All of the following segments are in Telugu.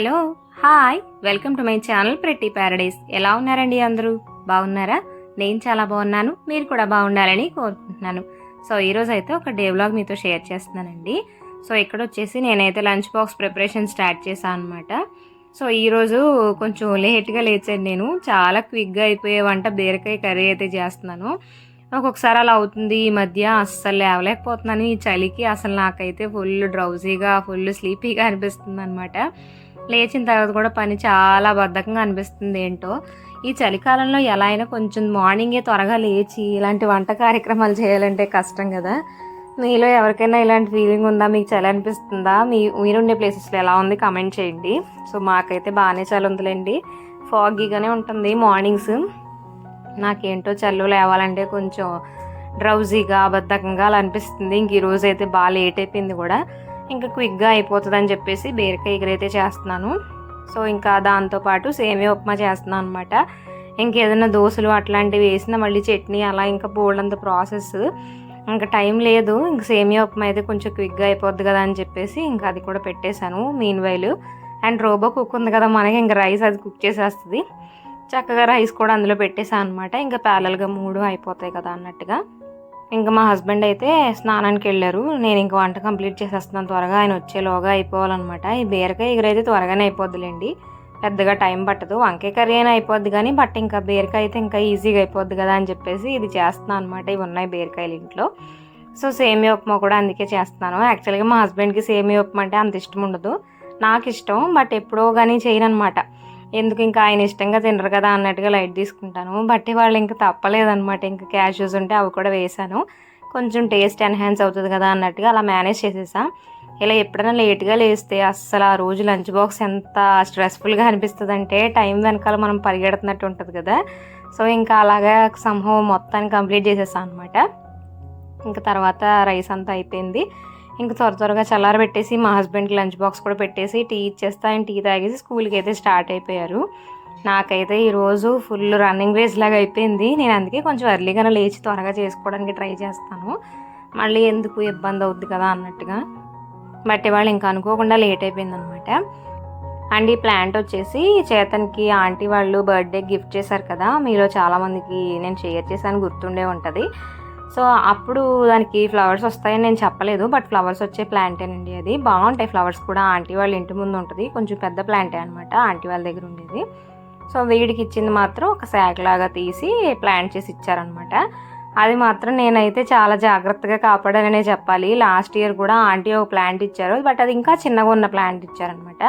Hello hi welcome to my channel pretty paradise. ఎలా ఉన్నారండి అందరూ? బాగున్నారా? నేను చాలా బాగున్నాను మీరు కూడా బాగుండాలని కోరుకుంటున్నాను. సో ఈరోజు అయితే ఒక డే వ్లాగ్ మీతో షేర్ చేస్తున్నానండి. సో ఇక్కడ వచ్చేసి నేనైతే లంచ్ బాక్స్ ప్రిపరేషన్ స్టార్ట్ చేశాను అనమాట సో ఈరోజు కొంచెం లేట్గా లేచాను నేను. చాలా క్విక్గా అయిపోయే వంట బీరకాయ కర్రీ అయితే చేస్తున్నాను. ఒక్కొక్కసారి అలా అవుతుంది ఈ మధ్య అస్సలు లేవలేకపోతున్నాను. ఈ చలికి అసలు నాకైతే ఫుల్ డ్రౌజీగా ఫుల్ స్లీపీగా అనిపిస్తుంది అనమాట లేచిన తర్వాత కూడా పని చాలా బద్ధకంగా అనిపిస్తుంది ఏంటో. ఈ చలికాలంలో ఎలా అయినా కొంచెం మార్నింగే త్వరగా లేచి ఇలాంటి వంట కార్యక్రమాలు చేయాలంటే కష్టం కదా. మీలో ఎవరికైనా ఇలాంటి ఫీలింగ్ ఉందా? మీకు చలి అనిపిస్తుందా? మీ మీరుండే ప్లేసెస్లో ఎలా ఉంది? కమెంట్ చేయండి. సో మాకైతే బాగానే చలి ఉందిలేండి. ఫాగీగానే ఉంటుంది మార్నింగ్స్ నాకేంటో చల్లు లేవాలంటే కొంచెం డ్రౌజీగా అబద్ధకంగా అలా అనిపిస్తుంది. ఇంక ఈరోజు అయితే బాగా లేట్ అయిపోయింది కూడా. ఇంకా క్విక్గా అయిపోతుంది అని చెప్పేసి బీరకాయ ఎగురైతే చేస్తున్నాను. సో ఇంకా దాంతోపాటు సేమియా ఉప్మా చేస్తున్నాను అనమాట ఇంకేదైనా దోశలు అట్లాంటివి వేసిన మళ్ళీ చట్నీ అలా ఇంకా బోల్డంత ప్రాసెస్ ఇంకా టైం లేదు. ఇంక సేమియా ఉప్మా అయితే కొంచెం క్విక్గా అయిపోద్ది కదా అని చెప్పేసి ఇంకా అది కూడా పెట్టేశాను. మీన్ వైలు అండ్ రోబో కుక్ ఉంది కదా మనకి ఇంకా రైస్ అది కుక్ చేసేస్తుంది. చక్కగా రైస్ కూడా అందులో పెట్టేసాను అనమాట ఇంకా ప్యాలల్గా మూడు అయిపోతాయి కదా అన్నట్టుగా. ఇంకా మా హస్బెండ్ అయితే స్నానానికి వెళ్ళారు. నేను ఇంకా వంట కంప్లీట్ చేసేస్తున్నాను త్వరగా. ఆయన వచ్చేలోగా అయిపోవాలన్నమాట. ఈ బీరకాయ ఎగురైతే త్వరగానే అయిపోద్దిలేండి. పెద్దగా టైం పట్టదు. వంకాయ కర్రీ అయినా అయిపోద్ది కానీ బట్ ఇంకా బీరకాయ అయితే ఇంకా ఈజీగా అయిపోద్ది కదా అని చెప్పేసి ఇది చేస్తున్నాను అనమాట ఇవి ఉన్నాయి బీరకాయలు ఇంట్లో. సో సేమియా ఉప్మా కూడా అందుకే చేస్తున్నాను. యాక్చువల్గా మా హస్బెండ్కి సేమియా ఉప్మా అంటే అంత ఇష్టం ఉండదు. నాకు ఇష్టం బట్ ఎప్పుడో కానీ చేయను అనమాట ఎందుకు ఇంకా ఆయన ఇష్టంగా తినరు కదా అన్నట్టుగా లైట్ తీసుకుంటాను. బట్టి వాళ్ళు ఇంకా తప్పలేదన్నమాట. ఇంకా క్యాష్యూస్ ఉంటే అవి కూడా వేసాను కొంచెం టేస్ట్ ఎన్హాన్స్ అవుతుంది కదా అన్నట్టుగా అలా మేనేజ్ చేసేసా. ఇలా ఎప్పుడైనా లేట్గా లేస్తే అస్సలు ఆ రోజు లంచ్ బాక్స్ ఎంత స్ట్రెస్ఫుల్గా అనిపిస్తుంది అంటే టైం వెనకాల మనం పరిగెడుతున్నట్టు ఉంటుంది కదా. సో ఇంకా అలాగా సంభవం మొత్తాన్ని కంప్లీట్ చేసేసాను అనమాట ఇంకా తర్వాత రైస్ అంతా అయిపోయింది. ఇంకా త్వర త్వరగా చల్లారబెట్టేసి మా హస్బెండ్కి లంచ్ బాక్స్ కూడా పెట్టేసి టీ ఇచ్చేస్తా ఆయన టీ తాగేసి స్కూల్కి అయితే స్టార్ట్ అయిపోయారు. నాకైతే ఈరోజు ఫుల్ రన్నింగ్ రేస్ లాగా అయిపోయింది. నేను అందుకే కొంచెం ఎర్లీగానే లేచి త్వరగా చేసుకోవడానికి ట్రై చేస్తాను. మళ్ళీ ఎందుకు ఇబ్బంది అవుద్ది కదా అన్నట్టుగా. బట్ ఇవాళ ఇంకా అనుకోకుండా లేట్ అయిపోయింది అనమాట అండ్ ఈ ప్లాంట్ వచ్చేసి చేతన్కి ఆంటీ వాళ్ళు బర్త్డే గిఫ్ట్ చేశారు కదా మీలో చాలామందికి నేను షేర్ చేశాను గుర్తుండే ఉంటుంది. సో అప్పుడు దానికి ఫ్లవర్స్ వస్తాయని నేను చెప్పలేదు బట్ ఫ్లవర్స్ వచ్చే ప్లాంటేనండి అది. బాగుంటాయి ఫ్లవర్స్ కూడా. ఆంటీ వాళ్ళ ఇంటి ముందు ఉంటుంది. కొంచెం పెద్ద ప్లాంటే అనమాట ఆంటీ వాళ్ళ దగ్గర ఉండేది. సో వీడికి ఇచ్చింది మాత్రం ఒక శాక్ లాగా తీసి ప్లాంట్ చేసి ఇచ్చారనమాట అది మాత్రం నేనైతే చాలా జాగ్రత్తగా కాపాడాననే చెప్పాలి. లాస్ట్ ఇయర్ కూడా ఆంటీ ఒక ప్లాంట్ ఇచ్చారు. బట్ అది ఇంకా చిన్నగా ఉన్న ప్లాంట్ ఇచ్చారనమాట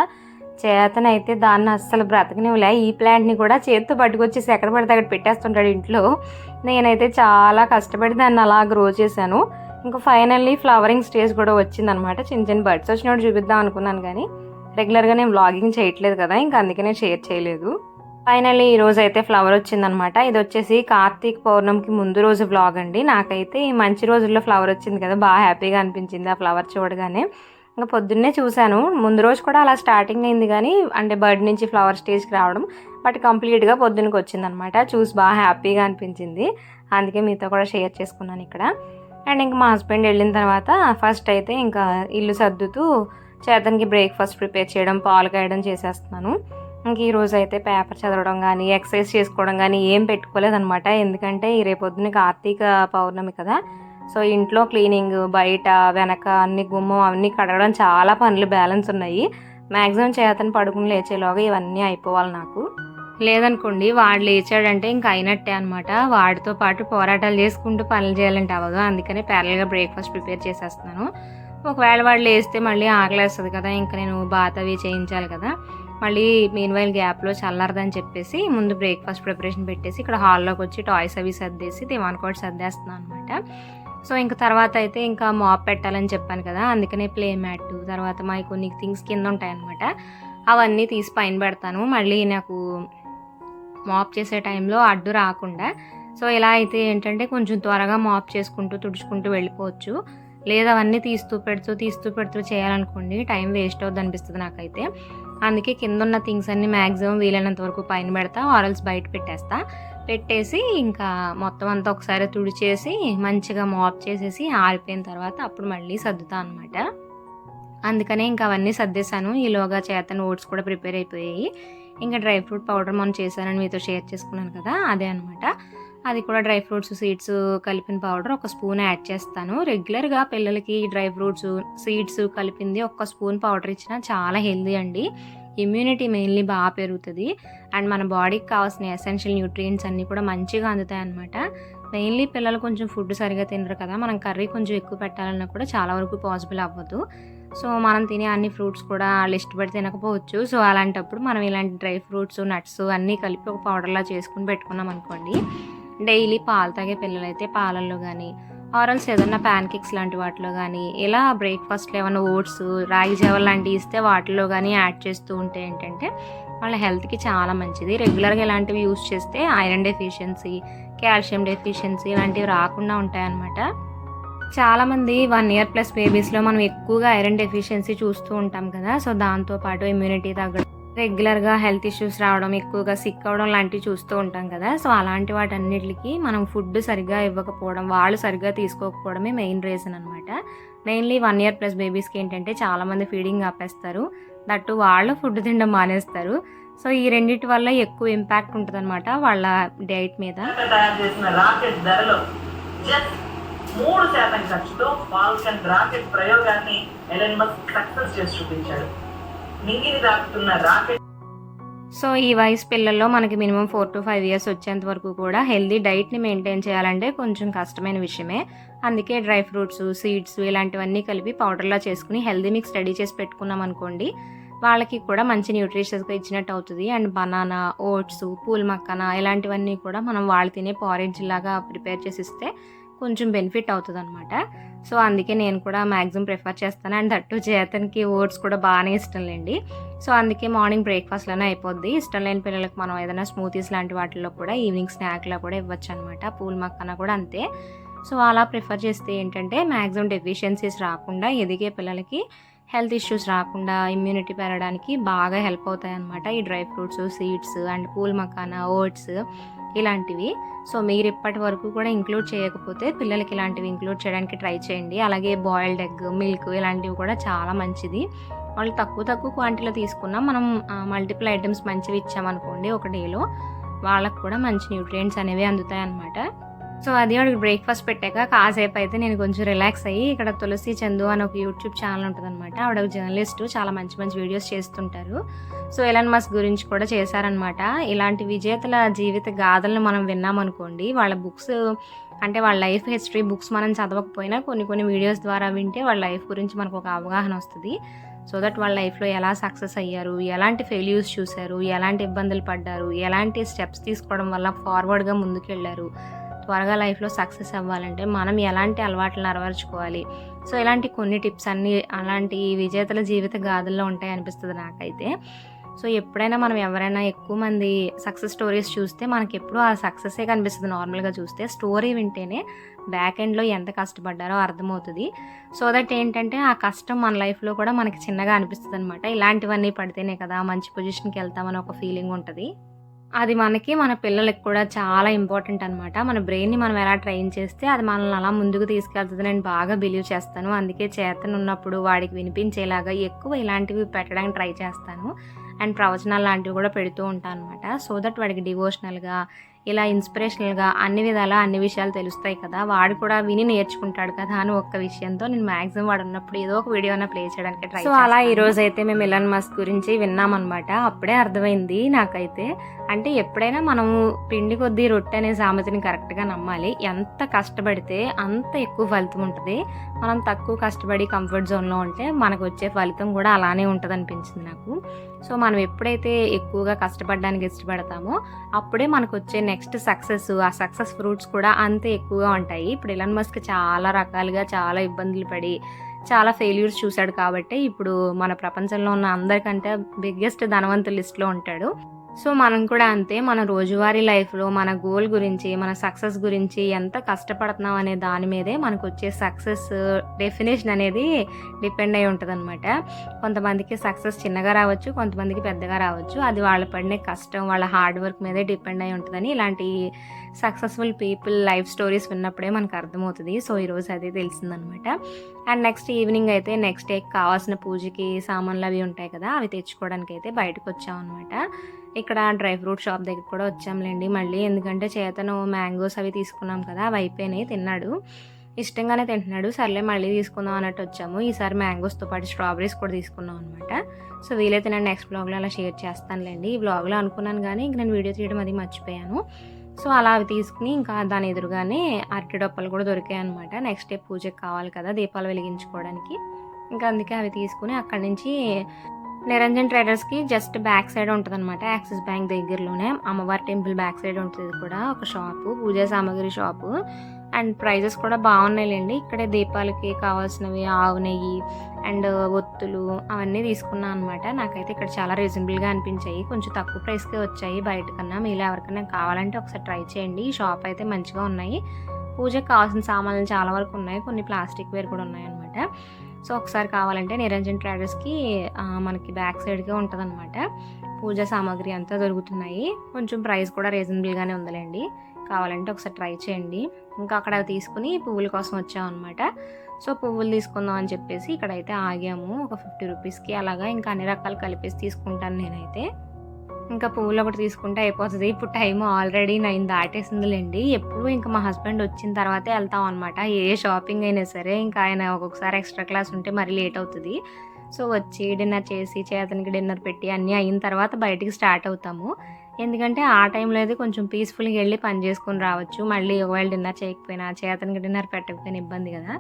చేతనైతే దాన్ని అస్సలు బ్రతకనివ్వలే. ఈ ప్లాంట్ని కూడా చేతితో పట్టుకొచ్చేసి ఎక్కడ పడితే అక్కడ పెట్టేస్తుంటాడు ఇంట్లో. నేనైతే చాలా కష్టపడి దాన్ని అలా గ్రో చేశాను. ఇంకా ఫైనల్లీ ఫ్లవరింగ్ స్టేజ్ కూడా వచ్చిందనమాట. చిన్న చిన్న బర్డ్స్ వచ్చినప్పుడు చూపిద్దాం అనుకున్నాను కానీ రెగ్యులర్గా నేను వ్లాగింగ్ చేయట్లేదు కదా ఇంకా అందుకనే షేర్ చేయలేదు. ఫైనల్లీ ఈ రోజు అయితే ఫ్లవర్ వచ్చిందనమాట. ఇది వచ్చేసి కార్తీక పౌర్ణమికి ముందు రోజు వ్లాగ్ అండి. నాకైతే ఈ మంచి రోజుల్లో ఫ్లవర్ వచ్చింది కదా బాగా హ్యాపీగా అనిపించింది ఆ ఫ్లవర్ చూడగానే. ఇంకా పొద్దున్నే చూశాను. ముందు రోజు కూడా అలా స్టార్టింగ్ అయింది కానీ అంటే బర్డ్ నుంచి ఫ్లవర్ స్టేజ్కి రావడం బట్ కంప్లీట్గా పొద్దునకి వచ్చిందనమాట చూసి బాగా హ్యాపీగా అనిపించింది. అందుకే మీతో కూడా షేర్ చేసుకున్నాను ఇక్కడ. అండ్ ఇంకా మా హస్బెండ్ వెళ్ళిన తర్వాత ఫస్ట్ అయితే ఇంకా ఇల్లు సర్దుతూ చేతనికి బ్రేక్ఫాస్ట్ ప్రిపేర్ చేయడం పాలు కాయడం చేసేస్తున్నాను. ఇంక ఈరోజు అయితే పేపర్ చదవడం కానీ ఎక్సర్సైజ్ చేసుకోవడం కానీ ఏం పెట్టుకోలేదనమాట ఎందుకంటే ఈ రేపొద్దున కార్తీక పౌర్ణమి కదా. సో ఇంట్లో క్లీనింగ్ బయట వెనక అన్ని గుమ్మం అవన్నీ కడగడం చాలా పనులు బ్యాలెన్స్ ఉన్నాయి. మ్యాక్సిమం చేతను పడుకుని లేచేలోగా ఇవన్నీ అయిపోవాలి నాకు. లేదనుకోండి వాడు లేచాడంటే ఇంక అయినట్టే అనమాట వాడితో పాటు పోరాటాలు చేసుకుంటూ పనులు చేయాలంటే అవ్వదు అందుకనే ప్యారల్గా బ్రేక్ఫాస్ట్ ప్రిపేర్ చేసేస్తున్నాను. ఒకవేళ వాడు లేస్తే మళ్ళీ ఆకలేస్తుంది కదా ఇంకా నేను బాత్ అవి చేయించాలి కదా. మళ్ళీ మీన్ వైల్ గ్యాప్లో చల్లారదని చెప్పేసి ముందు బ్రేక్ఫాస్ట్ ప్రిపరేషన్ పెట్టేసి ఇక్కడ హాల్లోకి వచ్చి టాయ్స్ అవి సర్దేసి దివాన్ కూడా సర్దేస్తున్నాను అనమాట సో ఇంకా తర్వాత అయితే ఇంకా మాప్ పెట్టాలని చెప్పాను కదా అందుకనే ప్లే మ్యాట్ తర్వాత మా కొన్ని థింగ్స్ కింద ఉంటాయన్నమాట. అవన్నీ తీసి పైన పెడతాను. మళ్ళీ నాకు మాప్ చేసే టైంలో అడ్డు రాకుండా సో ఇలా అయితే ఏంటంటే కొంచెం త్వరగా మాప్ చేసుకుంటూ తుడుచుకుంటూ వెళ్ళిపోవచ్చు. లేదా అవన్నీ తీస్తూ పెడుతూ తీస్తూ పెడుతూ చేయాలనుకోండి టైం వేస్ట్ అవుద్ది అనిపిస్తుంది నాకైతే. అందుకే కింద ఉన్న థింగ్స్ అన్ని మ్యాక్సిమం వీలైనంత వరకు పైన పెడతా ఆరల్స్ బయట పెట్టేస్తా. పెట్టేసి ఇంకా మొత్తం అంతా ఒకసారి తుడిచేసి మంచిగా మాప్ చేసేసి ఆరిపోయిన తర్వాత అప్పుడు మళ్ళీ సర్దుతా అనమాట అందుకనే ఇంకా అవన్నీ సర్దేశాను. ఈలోగా చేతను ఓట్స్ కూడా ప్రిపేర్ అయిపోయాయి. ఇంకా డ్రై ఫ్రూట్ పౌడర్ మనం చేశానని మీతో షేర్ చేసుకున్నాను కదా అదే అనమాట అది కూడా డ్రై ఫ్రూట్స్ సీడ్స్ కలిపిన పౌడర్ ఒక స్పూన్ యాడ్ చేస్తాను. రెగ్యులర్గా పిల్లలకి డ్రై ఫ్రూట్స్ సీడ్స్ కలిపింది ఒక స్పూన్ పౌడర్ ఇచ్చినా చాలా హెల్దీ అండి. ఇమ్యూనిటీ మెయిన్లీ బాగా పెరుగుతుంది. అండ్ మన బాడీకి కావాల్సిన ఎసెన్షియల్ న్యూట్రియంట్స్ అన్నీ కూడా మంచిగా అందుతాయి అనమాట మెయిన్లీ పిల్లలు కొంచెం ఫుడ్ సరిగా తినరు కదా మనం కర్రీ కొంచెం ఎక్కువ పెట్టాలన్నా కూడా చాలా వరకు పాసిబుల్ అవ్వదు. సో మనం తినే అన్ని ఫ్రూట్స్ కూడా లిస్ట్ పెట్టి తినకపోవచ్చు. సో అలాంటప్పుడు మనం ఇలాంటి డ్రై ఫ్రూట్స్ నట్స్ అన్నీ కలిపి ఒక పౌడర్లా చేసుకుని పెట్టుకున్నాం అనుకోండి డైలీ పాలు తాగే పిల్లలైతే పాలల్లో కానీ ఆరల్స్ ఏదన్నా ప్యాన్ కేక్స్ లాంటి వాటిలో కానీ ఇలా బ్రేక్ఫాస్ట్లో ఏమైనా ఓట్స్ రాగి జావ లాంటివి ఇస్తే వాటిలో కానీ యాడ్ చేస్తూ ఉంటే ఏంటంటే వాళ్ళ హెల్త్కి చాలా మంచిది. రెగ్యులర్గా ఇలాంటివి యూస్ చేస్తే ఐరన్ డెఫిషియన్సీ కాల్షియం డెఫిషియన్సీ ఇలాంటివి రాకుండా ఉంటాయన్నమాట. చాలామంది వన్ ఇయర్ ప్లస్ బేబీస్లో మనం ఎక్కువగా ఐరన్ డెఫిషియన్సీ చూస్తూ ఉంటాం కదా సో దాంతోపాటు ఇమ్యూనిటీ తగ్గడం రెగ్యులర్గా హెల్త్ ఇష్యూస్ రావడం ఎక్కువగా సిక్ అవ్వడం లాంటివి చూస్తూ ఉంటాం కదా. సో అలాంటి వాటన్నిటికి మనం ఫుడ్ సరిగ్గా ఇవ్వకపోవడం వాళ్ళు సరిగ్గా తీసుకోకపోవడమే మెయిన్ రీజన్ అనమాట మెయిన్లీ వన్ ఇయర్ ప్లస్ బేబీస్కి ఏంటంటే చాలామంది ఫీడింగ్ ఆపేస్తారు. దట్టు వాళ్ళు ఫుడ్ తినడం మానేస్తారు. సో ఈ రెండింటి వల్ల ఎక్కువ ఇంపాక్ట్ ఉంటుంది వాళ్ళ డైట్ మీద. తయారు చేసిన రాకెట్ ధరలో జస్ట్ మూడు శాతం ఖర్చుతో ఫాల్కన్ రాకెట్ ప్రయోగాన్ని ఎలన్ మస్క్ సక్సెస్ చేసి చూపించాడు. నింగిని దాటుతున్న రాకెట్ సో ఈ వయసు పిల్లల్లో మనకి minimum four to five years వచ్చేంత వరకు కూడా హెల్దీ డైట్ని మెయింటైన్ చేయాలంటే కొంచెం కష్టమైన విషయమే. అందుకే డ్రై ఫ్రూట్స్ సీడ్స్ ఇలాంటివన్నీ కలిపి పౌడర్లా చేసుకుని హెల్దీ మిక్స్ రెడీ చేసి పెట్టుకున్నాం అనుకోండి వాళ్ళకి కూడా మంచి న్యూట్రిషన్స్గా ఇచ్చినట్టు అవుతుంది. And banana oats phool makhana ఇలాంటివన్నీ కూడా మనం వాళ్ళు తినే పారేజ్ లాగా ప్రిపేర్ చేసి ఇస్తే కొంచెం బెనిఫిట్ అవుతుంది అనమాట సో అందుకే నేను కూడా మ్యాక్సిమం ప్రిఫర్ చేస్తాను. అండ్ దట్టు చేతనికి ఓట్స్ కూడా బాగానే ఇష్టం లేండి. సో అందుకే మార్నింగ్ బ్రేక్ఫాస్ట్లోనే అయిపోద్ది. ఇష్టం లేని పిల్లలకు మనం ఏదైనా స్మూతీస్ లాంటి వాటిల్లో కూడా ఈవినింగ్ స్నాక్లో కూడా ఇవ్వచ్చు అనమాట పూల్ మక్కన కూడా అంతే. సో అలా ప్రిఫర్ చేస్తే ఏంటంటే మ్యాక్సిమం డెఫిషియన్సీస్ రాకుండా ఎదిగే పిల్లలకి హెల్త్ ఇష్యూస్ రాకుండా ఇమ్యూనిటీ పెరగడానికి బాగా హెల్ప్ అవుతాయి అనమాట ఈ dry fruits seeds and phool makhana oats ఇలాంటివి. సో మీరు ఇప్పటి వరకు కూడా ఇంక్లూడ్ చేయకపోతే పిల్లలకి ఇలాంటివి ఇంక్లూడ్ చేయడానికి ట్రై చేయండి. అలాగే బాయిల్డ్ ఎగ్ మిల్క్ ఇలాంటివి కూడా చాలా మంచిది. వాళ్ళు తక్కువ తక్కువ క్వాంటిటీలో తీసుకున్నా మనం మల్టిపుల్ ఐటమ్స్ మంచివి ఇచ్చామనుకోండి ఒక డేలో వాళ్ళకు కూడా మంచి న్యూట్రియంట్స్ అనేవి అందుతాయి అన్నమాట సో అది వాడికి బ్రేక్ఫాస్ట్ పెట్టాక కాసేపు అయితే నేను కొంచెం రిలాక్స్ అయ్యి ఇక్కడ తులసి చందు అని ఒక యూట్యూబ్ ఛానల్ ఉంటుందన్నమాట. ఆవిడ ఒక జర్నలిస్ట్ చాలా మంచి మంచి వీడియోస్ చేస్తుంటారు. సో ఎలన్ మస్క్ గురించి కూడా చేశారనమాట ఇలాంటి విజేతల జీవిత గాథలను మనం విన్నామనుకోండి వాళ్ళ బుక్స్ అంటే వాళ్ళ లైఫ్ హిస్టరీ బుక్స్ మనం చదవకపోయినా కొన్ని కొన్ని వీడియోస్ ద్వారా వింటే వాళ్ళ లైఫ్ గురించి మనకు ఒక అవగాహన వస్తుంది. సో దట్ వాళ్ళ లైఫ్లో ఎలా సక్సెస్ అయ్యారు ఎలాంటి ఫెయిల్యూర్స్ చూశారు ఎలాంటి ఇబ్బందులు పడ్డారు ఎలాంటి స్టెప్స్ తీసుకోవడం వల్ల ఫార్వర్డ్గా ముందుకెళ్ళారు త్వరగా లైఫ్లో సక్సెస్ అవ్వాలంటే మనం ఎలాంటి అలవాట్లను అరవర్చుకోవాలి? సో ఇలాంటి కొన్ని టిప్స్ అన్నీ అలాంటి విజేతల జీవిత గాథల్లో ఉంటాయి అనిపిస్తుంది నాకైతే. సో ఎప్పుడైనా మనం ఎవరైనా ఎక్కువ మంది సక్సెస్ స్టోరీస్ చూస్తే మనకి ఎప్పుడూ ఆ సక్సెసే కనిపిస్తుంది నార్మల్గా చూస్తే. స్టోరీ వింటేనే బ్యాక్ ఎండ్లో ఎంత కష్టపడ్డారో అర్థమవుతుంది. సో దట్ ఏంటంటే ఆ కష్టం మన లైఫ్లో కూడా మనకి చిన్నగా అనిపిస్తుంది అనమాట ఇలాంటివన్నీ పడితేనే కదా మంచి పొజిషన్కి వెళ్తామని ఒక ఫీలింగ్ ఉంటుంది. అది మనకి మన పిల్లలకి కూడా చాలా ఇంపార్టెంట్ అనమాట మన బ్రెయిన్ని మనం ఎలా ట్రైన్ చేస్తే అది మనల్ని అలా ముందుకు తీసుకెళ్తుంది. నేను బాగా బిలీవ్ చేస్తాను. అందుకే చేతను ఉన్నప్పుడు వాడికి వినిపించేలాగా ఎక్కువ ఇలాంటివి పెట్టడానికి ట్రై చేస్తాను. అండ్ ప్రవచనాలు లాంటివి కూడా పెడుతూ ఉంటాను అనమాట సో దట్ వాడికి డివోషనల్గా ఇలా ఇన్స్పిరేషనల్గా అన్ని విధాలా అన్ని విషయాలు తెలుస్తాయి కదా వాడు కూడా విని నేర్చుకుంటాడు కదా అని ఒక్క విషయంతో నేను మాక్సిమం వాడు ఉన్నప్పుడు ఏదో ఒక వీడియో ప్లే చేయడానికి ట్రై సో అలా ఈ రోజు అయితే మేము ఇలన్ మస్క్ గురించి విన్నామన్నమాట. అప్పుడే అర్థమైంది నాకైతే. అంటే ఎప్పుడైనా మనము పిండి కొద్దీ రొట్టె అనే సామెతని కరెక్ట్గా నమ్మాలి. ఎంత కష్టపడితే అంత ఎక్కువ ఫలితం ఉంటుంది. మనం తక్కువ కష్టపడి కంఫర్ట్ జోన్లో ఉంటే మనకు వచ్చే ఫలితం కూడా అలానే ఉంటుంది అనిపించింది నాకు. సో మనం ఎప్పుడైతే ఎక్కువగా కష్టపడడానికి ఇష్టపడతామో అప్పుడే మనకు వచ్చే నెక్స్ట్ సక్సెస్ ఆ సక్సెస్ ఫ్రూట్స్ కూడా అంతే ఎక్కువగా ఉంటాయి. ఇప్పుడు ఇలన్ మస్క్ చాలా రకాలుగా చాలా ఇబ్బందులు పడి చాలా ఫెయిల్యూర్స్ చూశాడు కాబట్టి ఇప్పుడు మన ప్రపంచంలో ఉన్న అందరికంటే బిగ్గెస్ట్ ధనవంతు లిస్ట్లో ఉంటాడు. సో మనం కూడా అంతే మన రోజువారీ లైఫ్లో మన గోల్ గురించి మన సక్సెస్ గురించి ఎంత కష్టపడుతున్నాం అనే దాని మీదే మనకు వచ్చే సక్సెస్ డెఫినేషన్ అనేది డిపెండ్ అయి ఉంటుంది అనమాట కొంతమందికి సక్సెస్ చిన్నగా రావచ్చు కొంతమందికి పెద్దగా రావచ్చు. అది వాళ్ళ పడిన కష్టం వాళ్ళ హార్డ్ వర్క్ మీదే డిపెండ్ అయి ఉంటుందని ఇలాంటి సక్సెస్ఫుల్ పీపుల్ లైఫ్ స్టోరీస్ విన్నప్పుడే మనకు అర్థమవుతుంది. సో ఈరోజు అదే తెలిసిందనమాట అండ్ నెక్స్ట్ ఈవినింగ్ అయితే నెక్స్ట్ డేకి కావాల్సిన పూజకి సామాన్లు అవి ఉంటాయి కదా అవి తెచ్చుకోవడానికి అయితే బయటకు వచ్చామన్నమాట. ఇక్కడ డ్రై ఫ్రూట్ షాప్ దగ్గర కూడా వచ్చాంలేండి మళ్ళీ. ఎందుకంటే చేతను మ్యాంగోస్ అవి తీసుకున్నాం కదా అవి అయిపోయినాయి తిన్నాడు. ఇష్టంగానే తింటున్నాడు. సర్లే మళ్ళీ తీసుకుందాం అన్నట్టు వచ్చాము. ఈసారి మ్యాంగోస్తో పాటు స్ట్రాబెరీస్ కూడా తీసుకున్నాం అనమాట సో వీలైతే నేను నెక్స్ట్ బ్లాగ్లో అలా షేర్ చేస్తానులేండి. ఈ బ్లాగ్లో అనుకున్నాను కానీ ఇంక నేను వీడియో తీయడం అది మర్చిపోయాను. సో అలా అవి తీసుకుని ఇంకా దాని ఎదురుగానే అరటి డొప్పలు కూడా దొరికాయి అనమాట నెక్స్ట్ డే పూజకి కావాలి కదా దీపాలు వెలిగించుకోవడానికి. ఇంకా అందుకే అవి తీసుకుని అక్కడి నుంచి నిరంజన్ ట్రేడర్స్కి జస్ట్ బ్యాక్ సైడ్ ఉంటుంది అనమాట యాక్సిస్ బ్యాంక్ దగ్గరలోనే. అమ్మవారి టెంపుల్ బ్యాక్ సైడ్ ఉంటుంది కూడా ఒక షాపు పూజా సామాగ్రి షాపు. అండ్ ప్రైజెస్ కూడా బాగున్నాయిలేండి. ఇక్కడే దీపాలకి కావాల్సినవి ఆవు నెయ్యి అండ్ ఒత్తులు అవన్నీ తీసుకున్నాను అనమాట నాకైతే ఇక్కడ చాలా రీజనబుల్గా అనిపించాయి. కొంచెం తక్కువ ప్రైస్కే వచ్చాయి బయట కన్నా మీలో ఎవరికైనా కావాలంటే ఒకసారి ట్రై చేయండి. ఈ షాప్ అయితే మంచిగా ఉన్నాయి. పూజకి కావాల్సిన సామాన్లు చాలా వరకు ఉన్నాయి. కొన్ని ప్లాస్టిక్ వేర్ కూడా ఉన్నాయి అనమాట సో ఒకసారి కావాలంటే నిరంజన్ ట్రేడర్స్కి మనకి బ్యాక్ సైడ్గా ఉంటుంది అనమాట పూజా సామాగ్రి అంతా దొరుకుతున్నాయి. కొంచెం ప్రైస్ కూడా రీజనబుల్గానే ఉందిలేండి. కావాలంటే ఒకసారి ట్రై చేయండి. ఇంకా అక్కడ తీసుకుని పువ్వుల కోసం వచ్చామన్నమాట. సో పువ్వులు తీసుకుందాం అని చెప్పేసి ఇక్కడైతే ఆగాము. ఒక ఫిఫ్టీ రూపీస్కి అలాగా ఇంకా అన్ని రకాలు కలిపేసి తీసుకుంటాను నేనైతే. ఇంకా పువ్వులు ఒకటి తీసుకుంటే అయిపోతుంది. ఇప్పుడు టైం ఆల్రెడీ నైన్ దాటేసిందిలేండి. ఎప్పుడు ఇంకా మా హస్బెండ్ వచ్చిన తర్వాతే వెళ్తాం అనమాట ఏ షాపింగ్ అయినా సరే ఇంకా ఆయన ఒక్కొక్కసారి ఎక్స్ట్రా క్లాస్ ఉంటే మరీ లేట్ అవుతుంది. సో వచ్చి డిన్నర్ చేసి చేతనికి డిన్నర్ పెట్టి అన్నీ అయిన తర్వాత బయటికి స్టార్ట్ అవుతాము. ఎందుకంటే ఆ టైంలో అయితే కొంచెం పీస్ఫుల్గా వెళ్ళి పని చేసుకొని రావచ్చు. మళ్ళీ ఒకవేళ డిన్నర్ చేయకపోయినా చేతనికి డిన్నర్ పెట్టకపోయినా ఇబ్బంది కదా.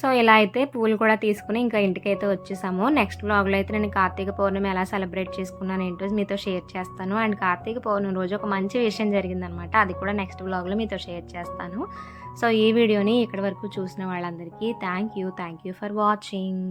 సో ఇలా అయితే పూలు కూడా తీసుకుని ఇంకా ఇంటికి అయితే వచ్చేసాము. నెక్స్ట్ బ్లాగ్లో అయితే నేను కార్తీక పౌర్ణమి ఎలా సెలబ్రేట్ చేసుకున్నాను ఏంటో మీతో షేర్ చేస్తాను. అండ్ కార్తీక పౌర్ణమి రోజు ఒక మంచి విషయం జరిగిందనమాట అది కూడా నెక్స్ట్ బ్లాగ్లో మీతో షేర్ చేస్తాను. సో ఈ వీడియోని ఇక్కడి వరకు చూసిన వాళ్ళందరికీ thank you thank you for watching